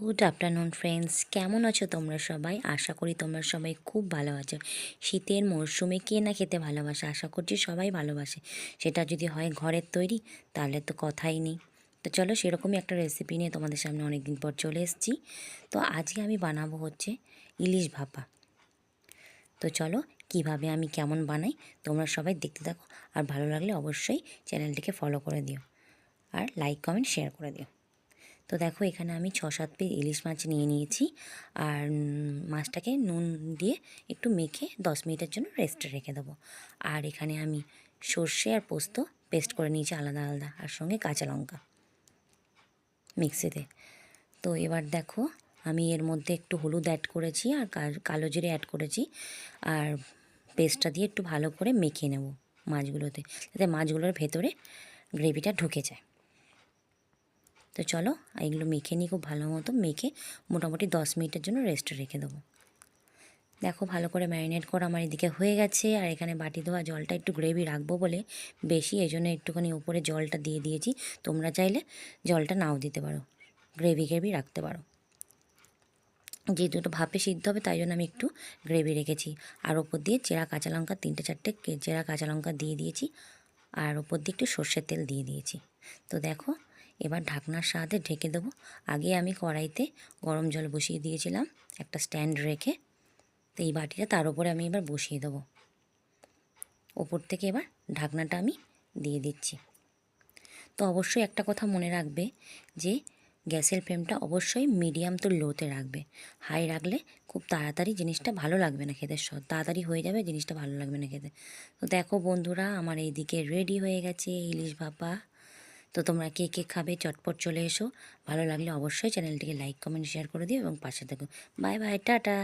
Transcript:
Good afternoon friends কেমন আছো তোমরা সবাই? আশা করি তোমরা সবাই খুব ভালো আছো। শীতের মরশুমে কে না খেতে ভালোবাসে? আশা করছি সবাই ভালোবাসে। সেটা যদি হয় ঘরের তৈরি, তাহলে তো কথাই নেই। তো চলো সেরকমই একটা রেসিপি নিয়ে তোমাদের সামনে অনেক দিন পর চলে এসেছি। তো আজকে আমি বানাবো হচ্ছে ইলিশ ভাপা। তো চলো কীভাবে আমি কেমন বানাই, তোমরা সবাই দেখতে থাকো। আর ভালো লাগলে অবশ্যই চ্যানেলটিকে ফলো করে দিও। আর লাইক কমেন্ট শেয়ার করে দিও। তো দেখো এখানে আমি ছ সাত পিস ইলিশ মাছ নিয়ে নিয়েছি। আর মাছটাকে নুন দিয়ে একটু মেখে দশ মিনিটের জন্য রেস্টে রেখে দেবো। আর এখানে আমি সর্ষে আর পোস্ত পেস্ট করে নিয়েছি আলাদা আলাদা, আর সঙ্গে কাঁচা লঙ্কা মিক্সিতে তো এবার দেখো আমি এর মধ্যে একটু হলুদ অ্যাড করেছি আর কালো জিরে অ্যাড করেছি। আর পেস্টটা দিয়ে একটু ভালো করে মেখে নেব মাছগুলোতে, যাতে মাছগুলোর ভেতরে গ্রেভিটা ঢুকে যায়। তো চলো, এগুলো মেখে নিই খুব ভালো মতো, মেখে মোটামুটি দশ মিনিটের জন্য রেস্টে রেখে দেবো। দেখো ভালো করে ম্যারিনেট করা আমার এদিকে হয়ে গেছে, আর এখানে বাটি ধোয়া জলটা একটু গ্রেভি রাখব বলে বেশি, এই জন্য একটুখানি উপরে জলটা দিয়ে দিয়েছি। তোমরা চাইলে জলটা নাও দিতে পারো গ্রেভি গ্রেভি রাখতে পারো। যেহেতু ওটা ভাপে সিদ্ধ হবে, তাই জন্য আমি একটু গ্রেভি রেখেছি। আর ওপর দিয়ে চেরা কাঁচা লঙ্কা, তিনটে চারটে চেরা কাঁচা লঙ্কা দিয়ে দিয়েছি, আর ওপর দিয়ে একটু সর্ষের তেল দিয়ে দিয়েছি। তো দেখো এবার ঢাকনার সাথে ঢেকে দেবো। আগে আমি কড়াইতে গরম জল বসিয়ে দিয়েছিলাম, একটা স্ট্যান্ড রেখে। তো এই বাটিটা তার উপরে আমি এবার বসিয়ে দেবো। ওপর থেকে এবার ঢাকনাটা আমি দিয়ে দিচ্ছি। তো অবশ্যই একটা কথা মনে রাখবে যে, গ্যাসের ফ্লেমটা অবশ্যই মিডিয়াম তো লোতে রাখবে। হাই রাখলে খুব তাড়াতাড়ি জিনিসটা ভালো লাগবে না খেতে, স- তাড়াতাড়ি হয়ে যাবে, জিনিসটা ভালো লাগবে না খেতে। তো দেখো বন্ধুরা, আমার এইদিকে রেডি হয়ে গেছে ইলিশ ভাপা। তো তোমরা কে কে খাবে চটপট চলে এসো। ভালো লাগলে অবশ্যই চ্যানেলটিকে লাইক, কমেন্ট শেয়ার করে দিও এবং পাশে থাকো। Bye bye, tata.